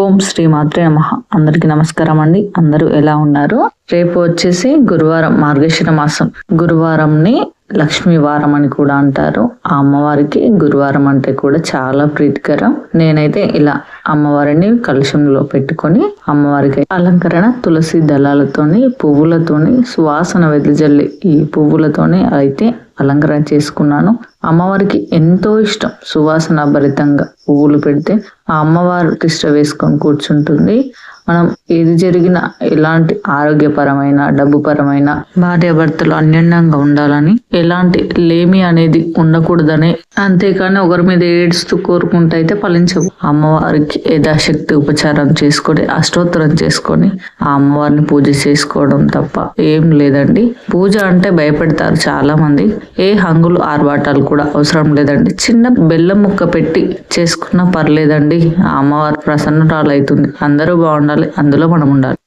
ఓం శ్రీ మాత్రే నమ. అందరికి నమస్కారం అండి అందరూ ఎలా ఉన్నారు? రేపు వచ్చేసి గురువారం మార్గశిర మాసం. గురువారంని లక్ష్మీ వారం అని కూడా అంటారు. ఆ అమ్మవారికి గురువారం అంటే కూడా చాలా ప్రీతికరం. నేనైతే ఇలా అమ్మవారిని కలుషంలో పెట్టుకొని అమ్మవారికి అలంకరణ తులసి దళాలతోని పువ్వులతోని సువాసన వెదజల్లి ఈ పువ్వులతోని అయితే అలంకరణ చేసుకున్నాను. అమ్మవారికి ఎంతో ఇష్టం సువాసన భరితంగా పువ్వులు పెడితే ఆ అమ్మవారు తిష్ట వేసుకొని కూర్చుంటుంది. మనం ఏది జరిగినా ఎలాంటి ఆరోగ్యపరమైన డబ్బుపరమైన భార్యాభర్తలు అన్యోన్యంగా ఉండాలని ఎలాంటి లేమి అనేది ఉండకూడదని అంతేకాని ఒకరి మీద ఏడుస్తూ కోరుకుంటూ అయితే ఫలించవు. అమ్మవారికి యథాశక్తి ఉపచారం చేసుకొని అష్టోత్తరం చేసుకొని ఆ అమ్మవారిని పూజ చేసుకోవడం తప్ప ఏం లేదండి. పూజ అంటే భయపెడతారు చాలా మంది ఏ హంగులు ఆర్భాటాలు కూడా అవసరం లేదండి. చిన్న బెల్లం ముక్క పెట్టి చేసుకున్నా పర్లేదండి. ఆ అమ్మవారు ప్రసన్నరాలు అవుతుంది. అందరూ బాగుండాలి. అందులో మనం ఉండాలి.